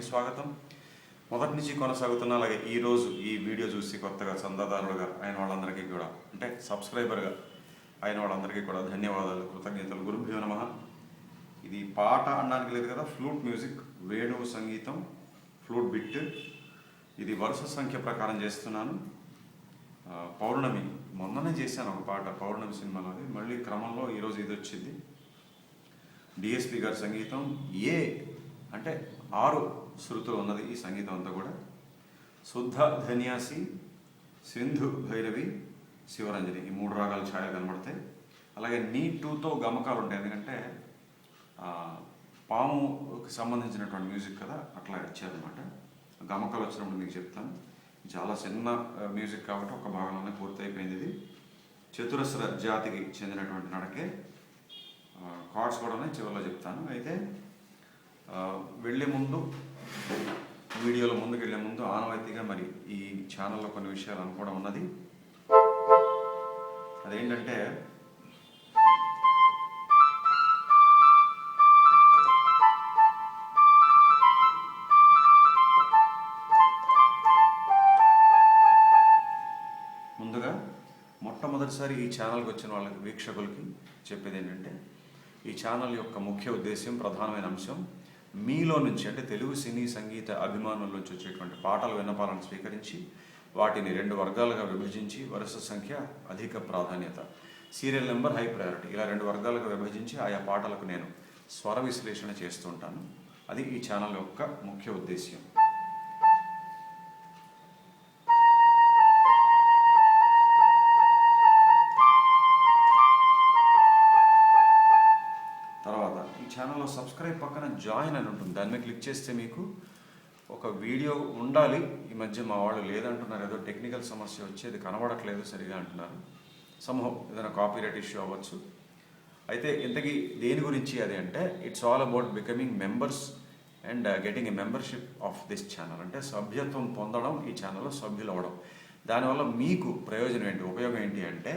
ఛానల్కి స్వాగతం. మొదటి నుంచి కొనసాగుతున్న అలాగే ఈరోజు ఈ వీడియో చూసి కొత్తగా చందాదారులుగా అయిన వాళ్ళందరికీ కూడా అంటే సబ్స్క్రైబర్గా అయిన వాళ్ళందరికీ కూడా ధన్యవాదాలు కృతజ్ఞతలు. గురుభ్యో నమ. ఇది పాట అనడానికి లేదు కదా ఫ్లూట్ మ్యూజిక్ వేణువు సంగీతం ఫ్లూట్ బిట్. ఇది వరుస సంఖ్య ప్రకారం చేస్తున్నాను. పౌర్ణమి. మొన్ననే చేశాను ఒక పాట పౌర్ణమి సినిమాలోది. మళ్ళీ క్రమంలో ఈరోజు ఇది వచ్చింది. డిఎస్పి గారి సంగీతం ఏ అంటే ఆరు శృతిలో ఉన్నది ఈ సంగీతం అంతా కూడా. శుద్ధ ధన్యాసి సింధు భైరవి శివరంజని ఈ మూడు రాగాల ఛాయలు కనబడతాయి. అలాగే నీ టూతో గమకాలు ఉంటాయి. ఎందుకంటే పాముకి సంబంధించినటువంటి మ్యూజిక్ కదా అట్లా ఇచ్చారనమాట గమకాలు వచ్చినప్పుడు మీకు చెప్తాను. చాలా చిన్న మ్యూజిక్ కాబట్టి ఒక భాగంలోనే పూర్తయిపోయింది ఇది. చతురస్ర జాతికి చెందినటువంటి నడకే. కార్డ్స్ కూడా చివరిలో చెప్తాను. అయితే వెళ్ళే ముందు వీడియోలో ముందుకు వెళ్ళే ముందు ఆనవాయితీగా మరి ఈ ఛానల్లో కొన్ని విషయాలు అనుకోవడం ఉన్నది. అదేంటంటే ముందుగా మొట్టమొదటిసారి ఈ ఛానల్కి వచ్చిన వాళ్ళకి వీక్షకులకి చెప్పేది ఏంటంటే ఈ ఛానల్ యొక్క ముఖ్య ఉద్దేశం ప్రధానమైన అంశం మీలో నుంచి అంటే తెలుగు సినీ సంగీత అభిమానుల నుంచి వచ్చేటువంటి పాటల విన్నపాలను స్వీకరించి వాటిని రెండు వర్గాలుగా విభజించి వరుస సంఖ్య అధిక ప్రాధాన్యత. Serial number high priority. ఇలా రెండు వర్గాలుగా విభజించి ఆయా పాటలకు నేను స్వర విశ్లేషణ చేస్తుంటాను అది ఈ ఛానల్ యొక్క ముఖ్య ఉద్దేశ్యం. సబ్స్క్రైబ్ పక్కన జాయిన్ అని ఉంటుంది. దాని మీద క్లిక్ చేస్తే మీకు ఒక వీడియో ఉండాలి. ఈ మధ్య మా వాళ్ళు లేదంటున్నారు. ఏదో టెక్నికల్ సమస్య వచ్చేది కనబడట్లేదు సరిగా అంటున్నారు. సంభవం ఏదైనా కాపీరైట్ ఇష్యూ అవ్వచ్చు. అయితే ఇంతకీ దేని గురించి అది అంటే it's all about becoming members and getting a membership of this channel అంటే సభ్యత్వం పొందడం ఈ ఛానల్లో సభ్యులు అవ్వడం దానివల్ల మీకు ప్రయోజనం ఏంటి? ఉపయోగం ఏంటి అంటే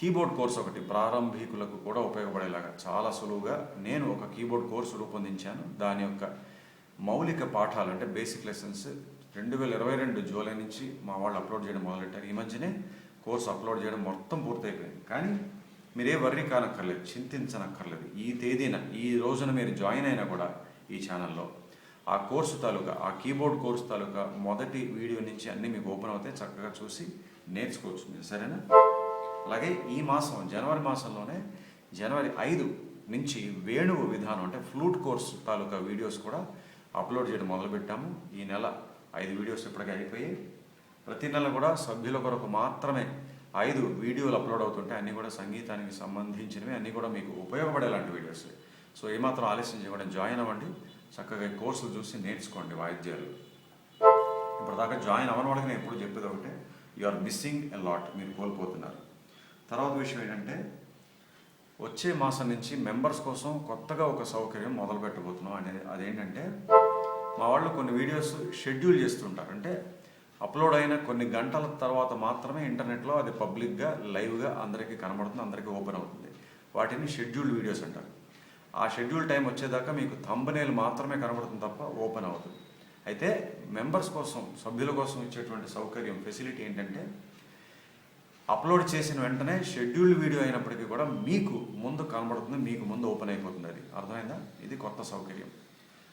కీబోర్డ్ కోర్స్ ఒకటి ప్రారంభికులకు కూడా ఉపయోగపడేలాగా చాలా సులువుగా నేను ఒక కీబోర్డ్ కోర్సు రూపొందించాను. దాని యొక్క మౌలిక పాఠాలు అంటే బేసిక్ లెసన్స్ రెండు వేల ఇరవై రెండు జూలై నుంచి మా వాళ్ళు అప్లోడ్ చేయడం మొదలెట్టారు. ఈ మధ్యనే కోర్సు అప్లోడ్ చేయడం మొత్తం పూర్తయిపోయింది. కానీ మీరే వర్రీ కానక్కర్లేదు చింతించనక్కర్లేదు. ఈ తేదీన ఈ రోజున మీరు జాయిన్ అయినా కూడా ఈ ఛానల్లో ఆ కోర్సు తాలూకా ఆ కీబోర్డ్ కోర్సు తాలూకా మొదటి వీడియో నుంచి అన్నీ మీకు ఓపెన్ అవుతాయి. చక్కగా చూసి నేర్చుకోవచ్చు మీరు. సరేనా? అలాగే ఈ మాసం జనవరి మాసంలోనే జనవరి ఐదు నుంచి వేణువు విధానం అంటే ఫ్లూట్ కోర్స్ తాలూకా వీడియోస్ కూడా అప్లోడ్ చేయడం మొదలుపెట్టాము. ఈ నెల ఐదు వీడియోస్ ఇప్పటికే అయిపోయాయి. ప్రతి నెల కూడా సభ్యుల కొరకు మాత్రమే ఐదు వీడియోలు అప్లోడ్ అవుతుంటే అన్నీ కూడా సంగీతానికి సంబంధించినవి అన్నీ కూడా మీకు ఉపయోగపడేలాంటి వీడియోస్. సో ఏమాత్రం ఆలస్యం చేయకుండా జాయిన్ అవ్వండి. చక్కగా కోర్సులు చూసి నేర్చుకోండి వాయిద్యాలు. ఇప్పటిదాకా జాయిన్ అవ్వని వాళ్ళకి నేను ఎప్పుడు చెప్పేది ఒకటే you are missing a lot మీరు కోల్పోతున్నారు. తర్వాత విషయం ఏంటంటే వచ్చే మాసం నుంచి మెంబర్స్ కోసం కొత్తగా ఒక సౌకర్యం మొదలు పెట్టబోతున్నాం అనేది అదేంటంటే మా వాళ్ళు కొన్ని వీడియోస్ షెడ్యూల్ చేస్తుంటారు. అంటే అప్లోడ్ అయిన కొన్ని గంటల తర్వాత మాత్రమే ఇంటర్నెట్లో అది పబ్లిక్గా లైవ్గా అందరికీ కనబడుతుంది అందరికీ ఓపెన్ అవుతుంది. వాటిని షెడ్యూల్డ్ వీడియోస్ అంటారు. ఆ షెడ్యూల్ టైం వచ్చేదాకా మీకు థంబనేల్ మాత్రమే కనబడుతుంది తప్ప ఓపెన్ అవుతుంది అయితే మెంబర్స్ కోసం సభ్యుల కోసం ఇచ్చేటువంటి సౌకర్యం ఫెసిలిటీ ఏంటంటే అప్లోడ్ చేసిన వెంటనే షెడ్యూల్డ్ వీడియో అయినప్పటికీ కూడా మీకు ముందు కనబడుతుంది మీకు ముందు ఓపెన్ అయిపోతుంది అది. అర్థమైందా? ఇది కొత్త సౌకర్యం.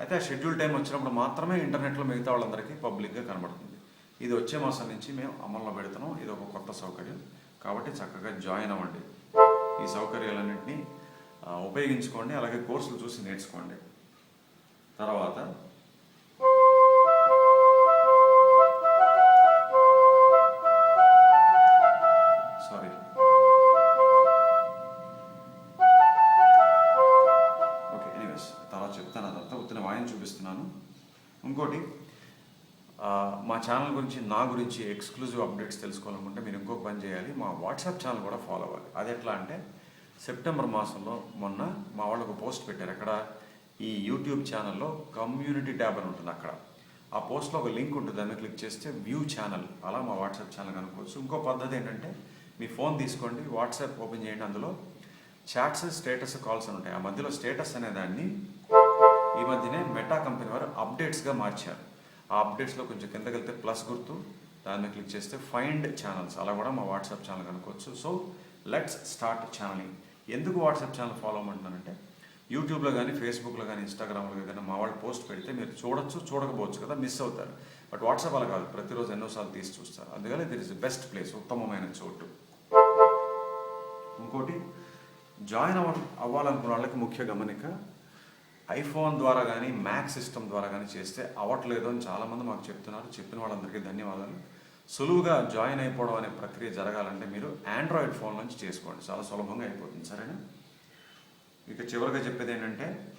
అయితే ఆ షెడ్యూల్ టైం వచ్చినప్పుడు మాత్రమే ఇంటర్నెట్లో మిగతా వాళ్ళందరికీ పబ్లిక్గా కనబడుతుంది. ఇది వచ్చే మాసం నుంచి మేము అమల్లో పెడుతున్నాం. ఇది ఒక కొత్త సౌకర్యం. కాబట్టి చక్కగా జాయిన్ అవ్వండి. ఈ సౌకర్యాలన్నింటినీ ఉపయోగించుకోండి అలాగే కోర్సులు చూసి నేర్చుకోండి. తర్వాత గురించి ఎక్స్క్లూజివ్ అప్డేట్స్ తెలుసుకోవాలనుకుంటే మీరు ఇంకొక పని చేయాలి. మా వాట్సాప్ ఛానల్ కూడా ఫాలో అవ్వాలి. అది ఎట్లా అంటే సెప్టెంబర్ మాసంలో మొన్న మా వాళ్ళు ఒక పోస్ట్ పెట్టారు. అక్కడ ఈ యూట్యూబ్ ఛానల్లో కమ్యూనిటీ ట్యాబ్ అని ఉంటుంది అక్కడ. ఆ పోస్ట్లో ఒక లింక్ ఉంటుంది. దాన్ని క్లిక్ చేస్తే వ్యూ ఛానల్ అలా మా వాట్సాప్ ఛానల్ కనుక్కోవచ్చు ఇంకో పద్ధతి ఏంటంటే మీ ఫోన్ తీసుకోండి వాట్సాప్ ఓపెన్ చేయండి. అందులో చాట్స్ స్టేటస్ కాల్స్ అని ఉంటాయి. ఆ మధ్యలో స్టేటస్ అనే దాన్ని ఈ మధ్యనే మెటా కంపెనీ వారు అప్డేట్స్గా మార్చారు. ఆ అప్డేట్స్లో కొంచెం కిందకి వెళ్తే ప్లస్ గుర్తు. దాని మీద క్లిక్ చేస్తే ఫైండ్ ఛానల్స్. అలా కూడా మా వాట్సాప్ ఛానల్ కనుక్కోవచ్చు. So let's start channelling. ఎందుకు వాట్సాప్ ఛానల్ ఫాలో అవ్వమంటున్నానంటే యూట్యూబ్లో కానీ ఫేస్బుక్లో కానీ ఇన్స్టాగ్రామ్లో కానీ మా వాళ్ళు పోస్ట్ పెడితే మీరు చూడొచ్చు చూడకపోవచ్చు కదా మిస్ అవుతారు. బట్ వాట్సాప్ అలా కాదు. ప్రతిరోజు ఎన్నోసార్లు తీసి చూస్తారు. అందుకని దిర్ ఇస్ బెస్ట్ ప్లేస్ ఉత్తమమైన చోటు. ఇంకోటి జాయిన్ అవ్వ అవ్వాలనుకున్న వాళ్ళకి ముఖ్య గమనిక ఐఫోన్ ద్వారా కానీ మ్యాక్ సిస్టమ్ ద్వారా కానీ చేస్తే అవ్వట్లేదు అని చాలామంది మాకు చెప్తున్నారు. చెప్పిన వాళ్ళందరికీ ధన్యవాదాలు. సులువుగా జాయిన్ అయిపోవడం అనే ప్రక్రియ జరగాలంటే మీరు ఆండ్రాయిడ్ ఫోన్ నుంచి చేసుకోండి. చాలా సులభంగా అయిపోతుంది. సరేనా? ఇక చివరిగా చెప్పేది ఏంటంటే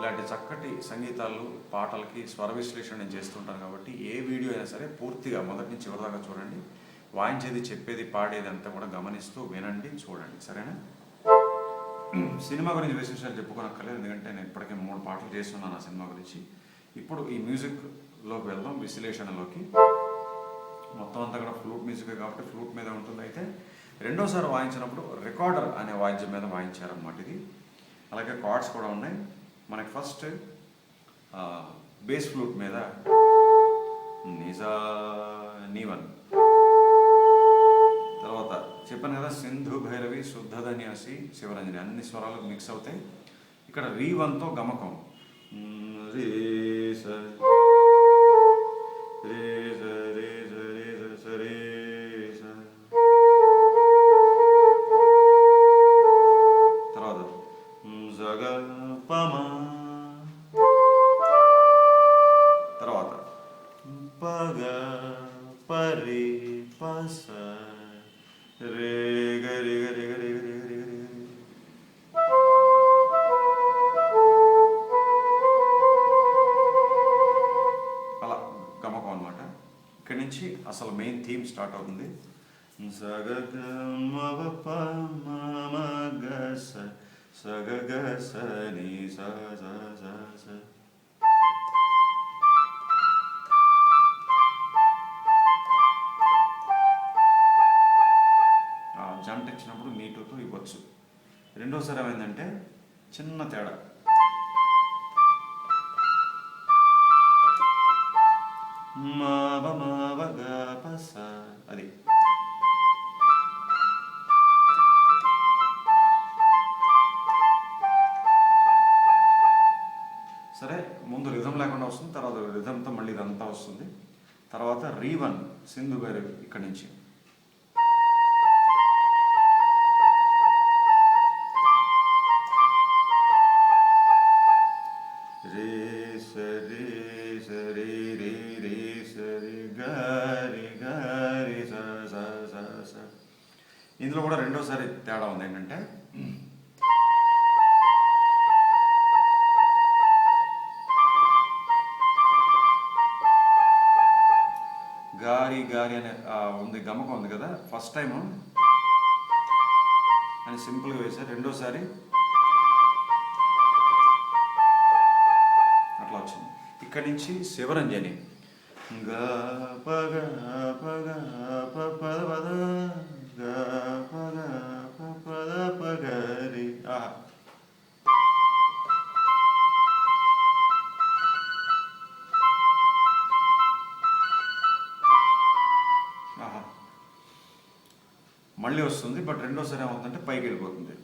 ఇలాంటి చక్కటి సంగీతాలు పాటలకి స్వర విశ్లేషణ నేను చేస్తుంటాను కాబట్టి ఏ వీడియో అయినా సరే పూర్తిగా మొదటి నుంచి చివరిదాకా చూడండి. వాయించేది చెప్పేది పాడేది అంతా కూడా గమనిస్తూ వినండి చూడండి. సరేనా? Mm. సినిమా గురించి విశేషాలు చెప్పుకోనక్కర్లేదు ఎందుకంటే నేను ఇప్పటికే మూడు పాటలు చేస్తున్నాను ఆ సినిమా గురించి. ఇప్పుడు ఈ మ్యూజిక్లోకి వెళ్దాం విశ్లేషణలోకి. మొత్తం అంతా కూడా ఫ్లూట్ మ్యూజిక్ కాబట్టి ఫ్లూట్ మీద ఉంటుంది. అయితే రెండోసారి వాయించినప్పుడు రికార్డర్ అనే వాయిద్యం మీద వాయించారన్నమాట ఇది. అలాగే కార్డ్స్ కూడా ఉన్నాయి. మనకి ఫస్ట్ బేస్ ఫ్లూట్ మీద నిజా నీవన్ తర్వాత చెప్పాను కదా సింధు భైరవి శుద్ధధన్యాసి శివరంజని అన్ని స్వరాలకు మిక్స్ అవుతాయి. ఇక్కడ రీవంతో గమకం. రీ ఇక్కడి నుంచి అసలు మెయిన్ థీమ్ స్టార్ట్ అవుతుంది. సగగ మవ ప గ స సగగ స ని స స. స స జంట ఇచ్చినప్పుడు మీటుతో ఇవ్వచ్చు. రెండోసారి ఏమైందంటే చిన్న తేడా. రీవన్ సింధు గారు ఇక్కడి నుంచి. రే స రే రే రే రే స స స స. ఇందులో కూడా రెండోసారి తేడా ఉంది ఏంటంటే గారి అనే ఉంది గమకం ఉంది కదా? ఫస్ట్ టైం అని సింపుల్గా వేశారు. రెండోసారి అట్లా వచ్చింది. ఇక్కడి నుంచి శివరంజని. గా పగ పగ పద పద మళ్ళీ వస్తుంది బట్ రెండోసారి ఏమవుతుందంటే పైకి వెళ్ళిపోతుంది.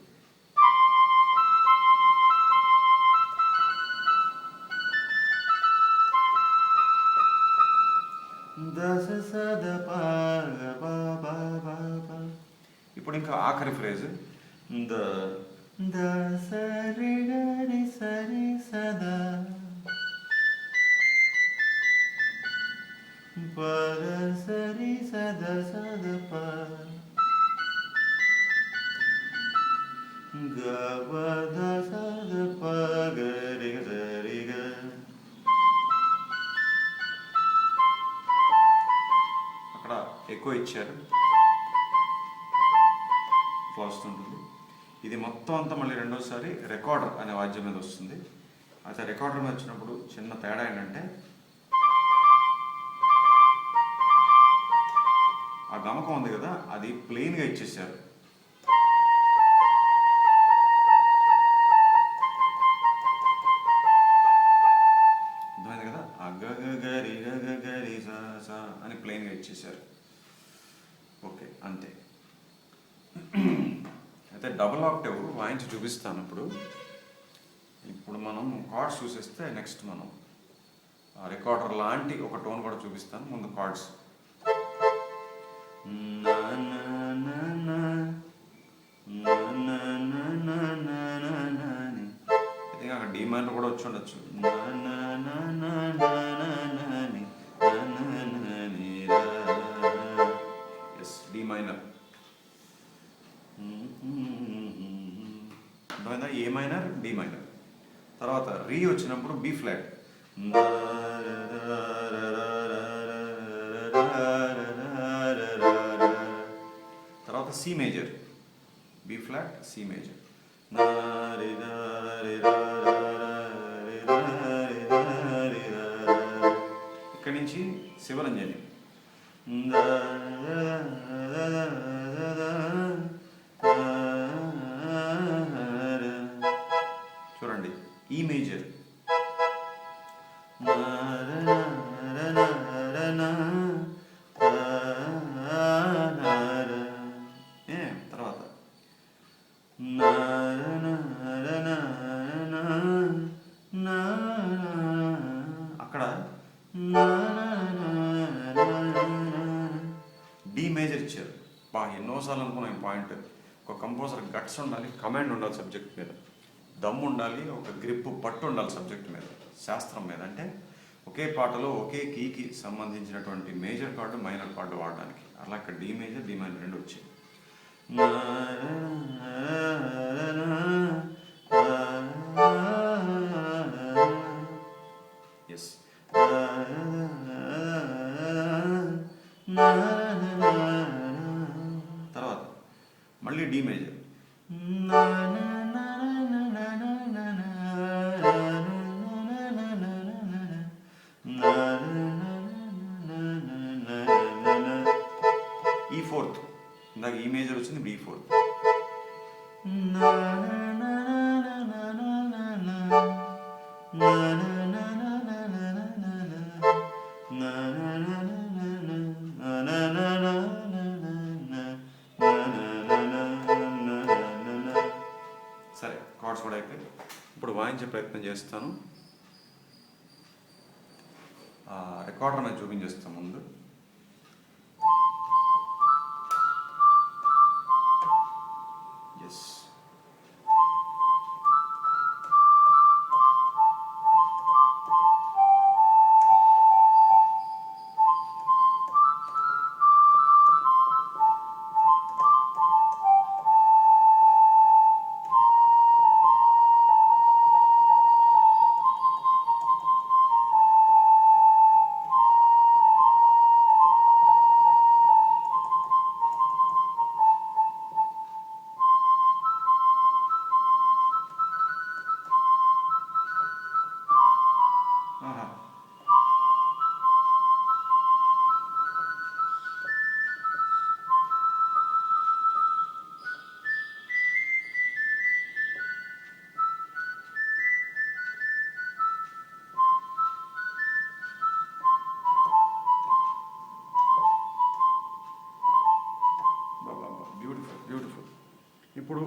దశ సద. ఇప్పుడు ఇంకా ఆఖరి ఫ్రేజ్. ద ద సరి సరి సదా. అక్కడ ఎక్కువ ఇచ్చారు. ఇట్లా వస్తుంటుంది. ఇది మొత్తం అంతా మళ్ళీ రెండోసారి రికార్డర్ అనే వాద్యం మీద వస్తుంది. అయితే రికార్డర్ మీద వచ్చినప్పుడు చిన్న తేడా ఏంటంటే ఆ గమకం ఉంది కదా అది ప్లెయిన్గా ఇచ్చేసారు అని ఓకే అంతే అయితే డబుల్ ఆక్టివ్ వాయించి చూపిస్తాను ఇప్పుడు ఇప్పుడు మనం కార్డ్స్ చూసేస్తే నెక్స్ట్ మనం రికార్డర్ లాంటి ఒక టోన్ కూడా చూపిస్తాను ముందు కార్డ్స్ ఇది అక్కడ డిమాండ్ కూడా వచ్చి ఉండొచ్చు ఎస్ మైనర్ అర్థమైందా ఏ మైనర్ బి మైనర్ తర్వాత రీ వచ్చినప్పుడు బి ఫ్లాట్ తర్వాత C major B flat C major ఇక్కడి నుంచి శివరంజని చూడండి ఈ మేజర్ ఎన్నోసార్లు ఈ పాయింట్ ఒక కంపోజర్ గట్స్ ఉండాలి కమాండ్ ఉండాలి సబ్జెక్ట్ మీద. దమ్ము ఉండాలి ఒక గ్రిప్ పట్టు ఉండాలి సబ్జెక్ట్ మీద. శాస్త్రం మీద. అంటే ఒకే పాటలో ఒకే కీకి సంబంధించినటువంటి మేజర్ కార్డు మైనర్ కార్డు వాడడానికి. అలా ఇక్కడ డి మేజర్ డి మైనర్ రెండు వచ్చాయి. ఇందాక ఈ మేజర్ వచ్చింది బి ఫోర్ సరే కార్డ్స్ కూడా అయిపోయి ఇప్పుడు వాయించే ప్రయత్నం చేస్తాను.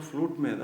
ఫ్లూట్ మీద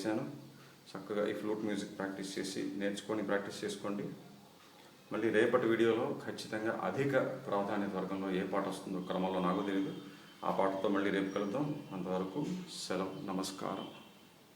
చేశాను. చక్కగా ఈ ఫ్లూట్ మ్యూజిక్ ప్రాక్టీస్ చేసి నేర్చుకొని ప్రాక్టీస్ చేసుకోండి. మళ్ళీ రేపటి వీడియోలో ఖచ్చితంగా అధిక ప్రాధాన్యత వర్గంలో ఏ పాట వస్తుందో క్రమంలో నాకు తెలియదు ఆ పాటతో మళ్ళీ రేపు కలుద్దాం. అంతవరకు సెలవు. నమస్కారం.